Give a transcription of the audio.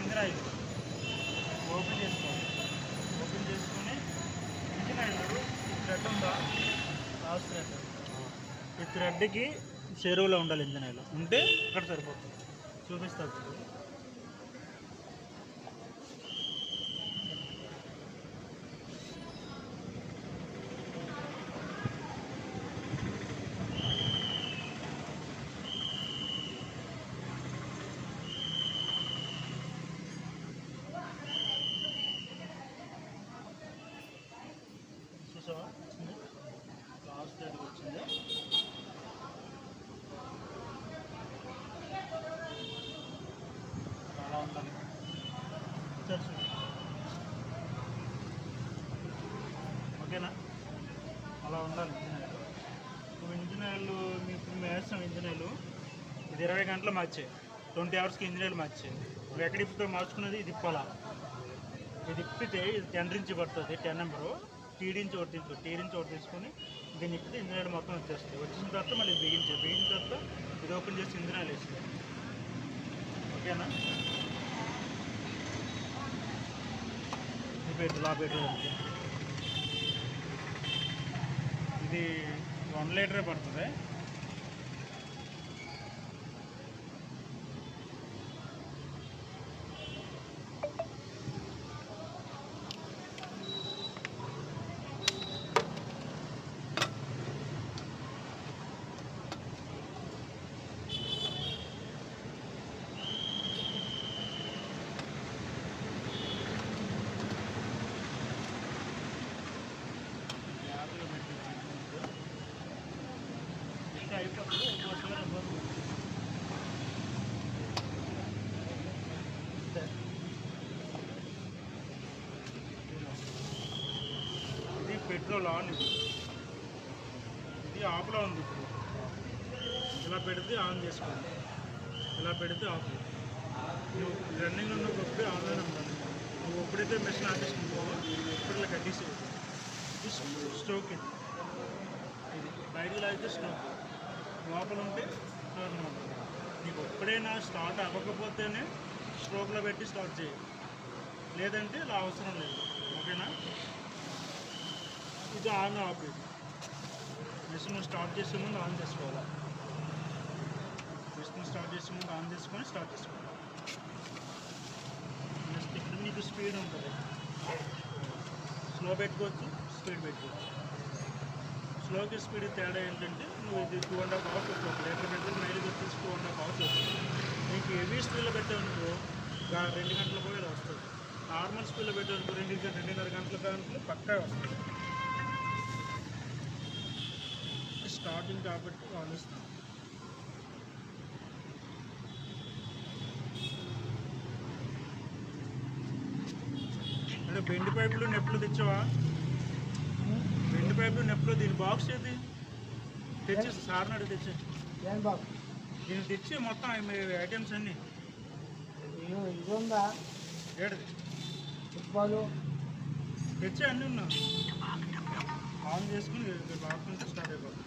Engine oil open చేసుకోండి open చేసుకొని engine oil thread ఉందా? Last thread. ఈ థ్రెడ్కి చెరువులో ఉండాలి ఇంజిన్ ఆయిల్ ఉంటే అక్కడ సరిపోతుంది. చూపిస్తారు ఇప్పుడు. చూసావా వచ్చింది వచ్చింది? అలా ఉండాలి ఓకేనా? అలా ఉండాలి. ఇంజనీర్లు ఆయిల్ నువ్వు మీకు మేము వేస్తాం ఇంజనీర్లు. ఇది ఇరవై గంటలు మార్చాయి ట్వంటీ అవర్స్కి ఇంజనీర్లు మార్చాయి నువ్వు ఎక్కడ ఇప్పుడు మార్చుకున్నది? ఇది ఇప్పాలా? ఇది ఇప్పితే ఇది టెన్ నుంచి పడుతుంది టెన్ నెంబరు టీడీని చోటు ఒకటి తీసుకో టీ నుంచి తీసుకొని దీన్ని ఇప్పుడు ఇంజనీర్ మొత్తం వచ్చేస్తుంది. వచ్చిన తర్వాత మళ్ళీ ఇది బిగించే బిగించిన తర్వాత ఇది ఓపెన్ చేసి ఇంజిన్ ఆయిల్ వేస్తుంది ఓకేనా ఇది లా ఇది వన్ లీటరే పడుతుంది. పెట్రోల్ ఆన్ ఇది. ఇది ఆఫ్లో ఉంది ఇప్పుడు. ఇలా పెడితే ఆన్ చేసుకోండి. ఇలా పెడితే ఆఫ్. నువ్వు రన్నింగ్ ఉన్నప్పుడు ఆన్లైన్ ఉండాలి నువ్వు ఎప్పుడైతే మెషిన్ ఆపేసుకుంటావో ఇప్పుడు ఇలా కట్టేసి ఇది స్టోక్ ఇది. ఇది బయటలో అయితే స్టోక్. లోపల ఉంటే స్ట్రోక్ ఉంటుంది నీకు ఎప్పుడైనా స్టార్ట్ అవ్వకపోతేనే స్ట్రోక్లో పెట్టి స్టార్ట్ చేయి. లేదంటే ఇలా అవసరం లేదు. ఓకేనా? ఇది ఆన్ ఆఫ్ ఇది. మిషన్ స్టార్ట్ చేసే ముందు ఆన్ చేసుకోవాలి? మిషన్ స్టార్ట్ చేసే ముందు ఆన్ చేసుకొని స్టార్ట్ చేసుకోవాలి. నెక్స్ట్ ఇక్కడ మీకు స్పీడ్ ఉంటుంది. స్లో పెట్టుకోవచ్చు స్పీడ్ పెట్టుకోవచ్చు. స్లోకి స్పీడ్ తేడా ఏంటంటే నువ్వు ఇది టూ అండ్ హాఫ్ అవర్స్ వచ్చావు ఒక లీటర్ పెడితే మైలేజ్ వచ్చేసి టూ అండ్ హాఫ్ అవర్స్ వస్తుంది నీకు హెవీ స్పీడ్లో పెట్టావనుకో రెండు గంటల కూడా ఇలా వస్తుంది నార్మల్ స్పీడ్లో పెట్టావనుకో రెండు రెండున్నర గంటల గంటలు పక్కా వస్తుంది స్టార్టింగ్ కాబట్టి ఆలోచిస్తాను అంటే బెండి పైపులు నెప్పులు తెచ్చావా? బెండి పైపులు నెప్పులు దీని బాక్స్ ఏది? తెచ్చి సార్ అడిగి తెచ్చి. దీన్ని తెచ్చి మొత్తం ఐటమ్స్ అన్నీ. ఏడది? ఫుట్బాల్? తెచ్చి అన్నీ ఉన్నా ఆన్ చేసుకుని బాక్స్ నుంచి స్టార్ట్ అయిపోతుంది.